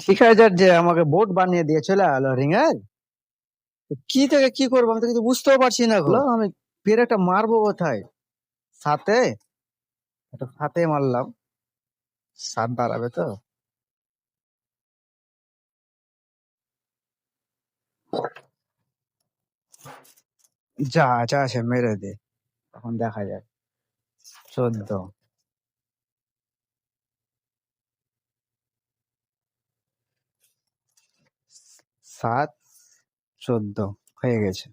ঠিক আছে যে আমাকে বোট বানিয়ে দিয়ে চলে গেলো রিং এর কি থেকে কি করব আমি তো কিছু বুঝতেও পারছি না গো। আমি পেরেকটা মারবো কোথায়? সাথে একটা সাথে মারলাম। সাত দাঁড়াবে তো? যা যা আছে, মেরে দে। তখন দেখা যাক। চোদ্দ। সাত, চোদ্দ, হয়ে গেছে।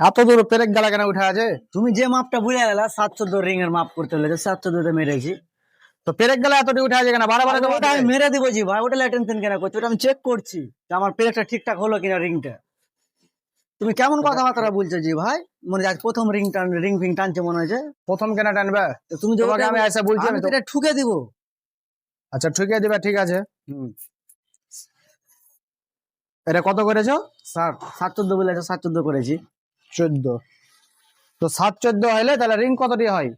এত দূর পেরেক গালা কেন উঠে আছে? তুমি যে মাপটা বুঝে গেলা, সাত, চোদ্দ রিং এর মাপ করতে হলে সাত চোদ্দতে মেরেছি। তো পেরেক গালা এতটি উঠে আছে কেন? বারে বারে তো ওটা আমি মেরে দিব জি ভাই ওটা টেনশন কেন করছি? ওটা আমি চেক করছি যে আমার পেরেকটা ঠিকঠাক হলো কিনা রিংটা। তুমি কেমন কথাবার্তা বলছো জি ভাই? মনে আজ প্রথম রিং টান রিং ফিং টানছে মনে হয়েছে প্রথম কেন টানবে? তুমি তোমাকে আমি এসে বলছি আমি এটা ঠুকে দিব। আচ্ছা ঠিক আছে দিবা ঠিক আছে। এটা কত করেছ? সাত সাত চোদ্দ বলেছে সাত চোদ্দ করেছি। চোদ্দ। তো সাত চোদ্দ হইলে তাহলে রিং কতটি হয়?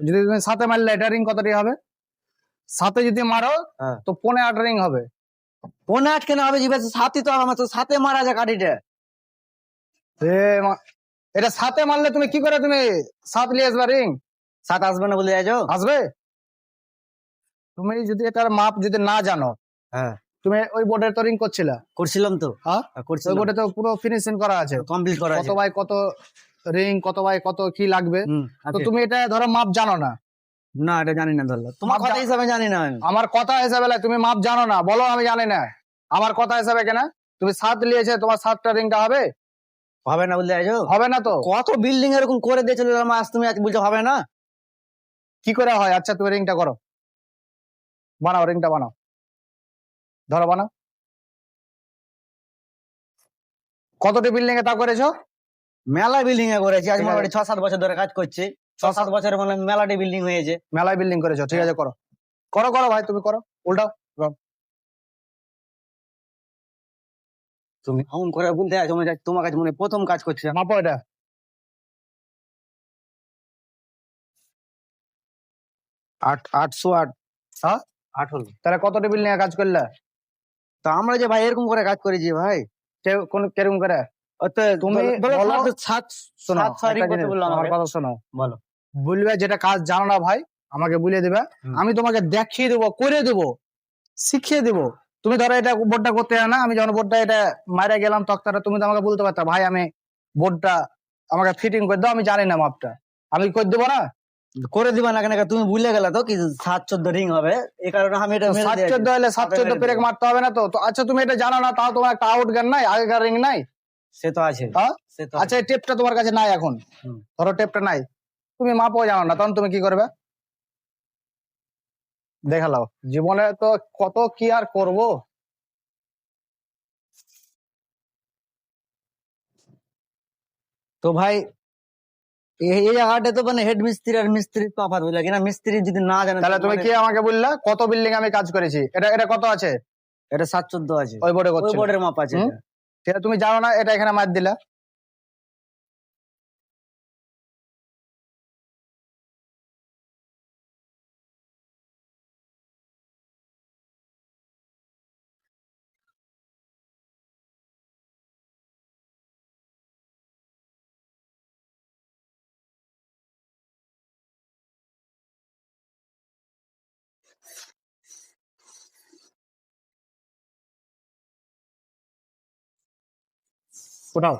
যদি তুমি সাথে মারলে এটা রিং কতটি হবে? সাথে যদি মারো হ্যাঁ। তো পনে আট রিং হবে। পনে আট কেন হবে? জি ভাই সাতই তো আমার তো সাথে মারা যায় কাঠিটা এটা সাথে মারলে তুমি কি করে তুমি সাত নিয়ে আসবে রিং সাত আসবে না বলে যাইছো আসবে? তুমি যদি এটার মাপ যদি না জানো হ্যাঁ। তুমি ওই বোর্ডের তো রিং করছিলা। করছিলাম তো। হ্যাঁ? হ্যাঁ, ওই বোর্ডে তো পুরো ফিনিশিং করা আছে। কমপ্লিট করা আছে। কত বাই কত রিং কত বাই কত কি লাগবে। তো তুমি এটা ধরো মাপ জানো না। না এটা জানি না ধরলো। তোমার কথা হিসাবে জানি না আমি। আমার কথা হিসাবে লাই, তুমি মাপ জানো না বলো আমি জানি না। আমার কথা হিসাবে কেন? তুমি সাত নিয়েছে তোমার সাতটা রিংটা হবে? হবে না বলে যাইছো হবে না তো। কত বিল্ডিং এরকম করে দিয়েছিল আজ তুমি আজ বলছো হবে না? কি করে হয়? আচ্ছা তুমি রিংটা করো। বানাও রিংটা বানাও। ধরো বানাও। কতটি বিল্ডিং এ তা করেছ? মেলা বিল্ডিং এ করেছি। আজ। মোটামুটি ছ সাত বছর ধরে কাজ করছি। ছ সাত বছরের মানে মেলাটি বিল্ডিং হয়েছে। মেলায় বিল্ডিং করেছ ঠিক আছে করো। করো করো ভাই তুমি করো উল্টাও। তুমি এমন করে বলতে আছো মনে তোমার কাছে মনে প্রথম কাজ করছি। মাপো এটা। আট আটশো আট। হ্যাঁ? আট হলো। তাহলে কতটি বিল্ডিং এ কাজ করলে? তো আমরা যে ভাই এরকম করে কাজ করেছি ভাই। কোন কেরকম করে? তুমি বলো বলবে যেটা কাজ জানো না ভাই আমাকে বলে দিবে। আমি তোমাকে দেখিয়ে দেবো করে দেবো শিখিয়ে দেবো। তুমি ধরো এটা বোর্ডটা করতে না আমি যখন বোর্ডটা এটা মারা গেলাম তক্তাটা তুমি তো আমাকে বলতে পারতা ভাই আমি বোর্ডটা আমাকে ফিটিং করে দাও আমি জানি না মাপটা। আমি করে দেবো না? করে দিবা না কেন তুমি ভুলে গেলে তো কি সাত চোদ্দ রিং হবে? এই কারণে আমি এটা সাত চোদ্দ হলে সাত চোদ্দ পেরেক মারতে হবে না তো। তো আচ্ছা তুমি এটা জানো না তাও তোমার একটা আউট গান নাই আগেকার রিং নাই। সে তো আছে। হ্যাঁ? সে তো আচ্ছা টেপটা তোমার কাছে নাই এখন? ধরো টেপটা নাই। তুমি মাপও জানো না তখন তুমি কি করবে? দেখালাও জীবনে তো কত কি আর করব? তো ভাই এই জায়গাটা তো মানে হেড মিস্ত্রি আর মিস্ত্রি তফাৎ বুঝলে কিনা? মিস্ত্রি যদি না জানে তাহলে তুমি মানে কি আমাকে বললা? কত বিল্ডিং আমি কাজ করেছি? এটা এটা কত আছে? এটা সাত চোদ্দ আছে। ওই বোর্ডে ওই বোর্ডের মাপ আছে। সেটা তুমি জানো না এটা এখানে মার দিলা। ওঠাও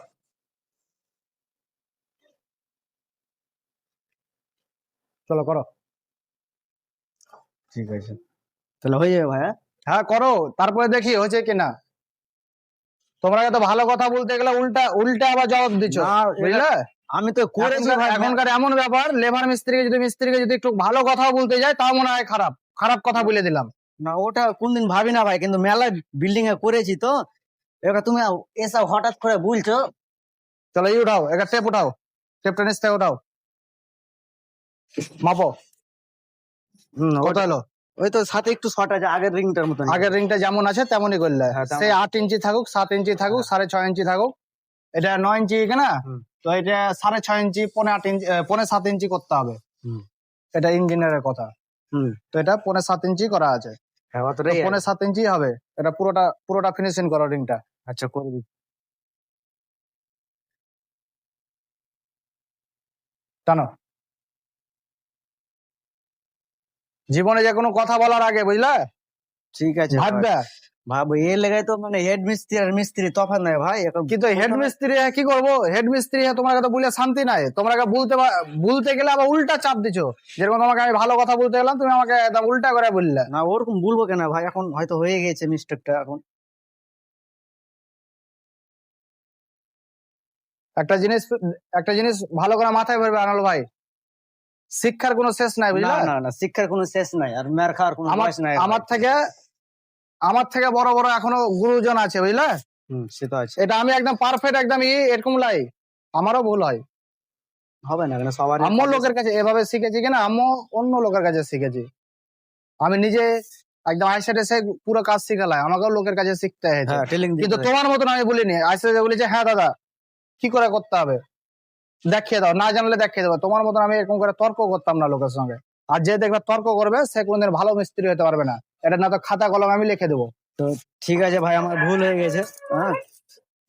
চলো করো। ঠিক আছে। তাহলে হয়ে যাবে ভাই হ্যাঁ? করো। তারপরে দেখি হয়েছে কিনা। তোমরা তো ভালো কথা বলতে গেলে উল্টা উল্টা আবার জবাব দিচ্ছ বুঝলে? আমি তো করেছি এখনকার এমন ব্যাপার লেবার মিস্ত্রিকে যদি মিস্ত্রিকে যদি একটু ভালো কথা বলতে যায় তাও মনে হয় খারাপ। খারাপ কথা বলে দিলাম। না ওটা কোনদিন ভাবি না ভাই কিন্তু মেলা বিল্ডিং এ করেছি তো। এবার তুমি এসব হঠাৎ করে বলছো। চলো এই উঠাও একটা টেপ উঠাও টেপটা নিচ থেকে উঠাও। মাপো। হুম, কত হলো ওই তো সাথে একটু শর্ট আছে আগের রিংটার মতন আগের রিংটা যেমন আছে তেমনই করলে। হ্যাঁ, সে আট ইঞ্চি থাকুক সাত ইঞ্চি থাকুক সাড়ে ছয় ইঞ্চি থাকুক। এটা নয় ইঞ্চি না? তো এটা সাড়ে ছয় ইঞ্চি পনে আট ইঞ্চি পনে সাত ইঞ্চি করতে হবে। এটা ইঞ্জিনিয়ারের কথা। হুম। তো এটা পনে সাত ইঞ্চি করা আছে। হ্যাঁ অতটাই পনে সাত ইঞ্চি হবে। এটা পুরোটা পুরোটা ফিনিশিং করো রিংটা। আচ্ছা করে দিচ্ছি। টানো। জীবনে যে কোনো কথা বলার আগে বুঝলে? ঠিক আছে ভাই। ভাববে। ভাবো এর লেগাই তো মানে হেড মিস্ত্রি আর মিস্ত্রি তফাৎ নাই ভাই। এখন কিন্তু হেড মিস্ত্রি কি করব? হেড মিস্ত্রি তোমার তো বলে শান্তি নাই। তোমরা বলতে পা- বলতে গেলে আবার উল্টা চাপ দিছো। যেরকম তোমাকে আমি ভালো কথা বলতে গেলাম তুমি আমাকে একদম উল্টা করে বললে। না ওরকম বলব কেন ভাই? এখন হয়তো হয়ে গেছে মিস্টেকটা এখন। একটা জিনিস একটা জিনিস ভালো করে মাথায় ভরবে আনল ভাই। শিক্ষার কোনো শেষ নাই বুঝলে না না শিক্ষার কোনো শেষ নাই আর মের খাওয়ার কোনো বয়স নাই আমার থেকে আমার থেকে বড় বড় এখনও গুরুজন আছে বুঝলে? হুম সে তো আছে। এটা আমি একদম পারফেক্ট একদম ই এরকম লাই। আমারও ভুল হয়। হবে না কেন? সবার আম্মু লোকের কাছে এভাবে শিখেছি কিনা আম্মু অন্য লোকের কাছে শিখেছি। আমি নিজে একদম আইসেট এসে পুরো কাজ শিখালাই আমাকেও লোকের কাছে শিখতে হয়েছে। হ্যাঁ কিন্তু তোমার মতন আমি বলিনি। আইসাইডে বলি যে হ্যাঁ দাদা কি করে করতে হবে? দেখিয়ে দাও না জানলে দেখিয়ে দেবো। তোমার মতন আমি এরকম করে তর্ক করতাম না লোকের সঙ্গে। আর যে দেখবে তর্ক করবে সে কোনদিন ভালো মিস্ত্রি হতে পারবে না। এটা না তো খাতা কলম আমি লিখে দেবো। তো ঠিক আছে ভাই আমার ভুল হয়ে গেছে। হ্যাঁ?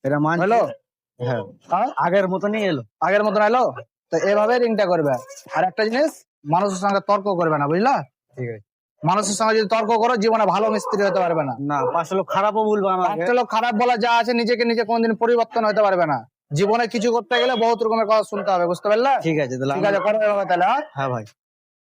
এটা মান হ্যালো? হ্যাঁ। হ্যাঁ? আগের মতনই এলো। আগের মতন এলো? তো এভাবে রিংটা করবে। আর একটা জিনিস মানুষের সঙ্গে তর্ক করবে না বুঝলা? ঠিক আছে। মানুষের সঙ্গে যদি তর্ক করো জীবনে ভালো মিস্ত্রি হতে পারবে না। না পাঁচটা লোক খারাপও বলব আমাকে। একটা লোক খারাপ বলা যা আছে নিজেকে নিজে কোনোদিন পরিবর্তন হতে পারবে না। জীবনে কিছু করতে গেলে বহুত রকমের কথা শুনতে হবে বুঝতে পারলে ঠিক আছে তাহলে ঠিক আছে তাহলে হ্যাঁ? হ্যাঁ ভাই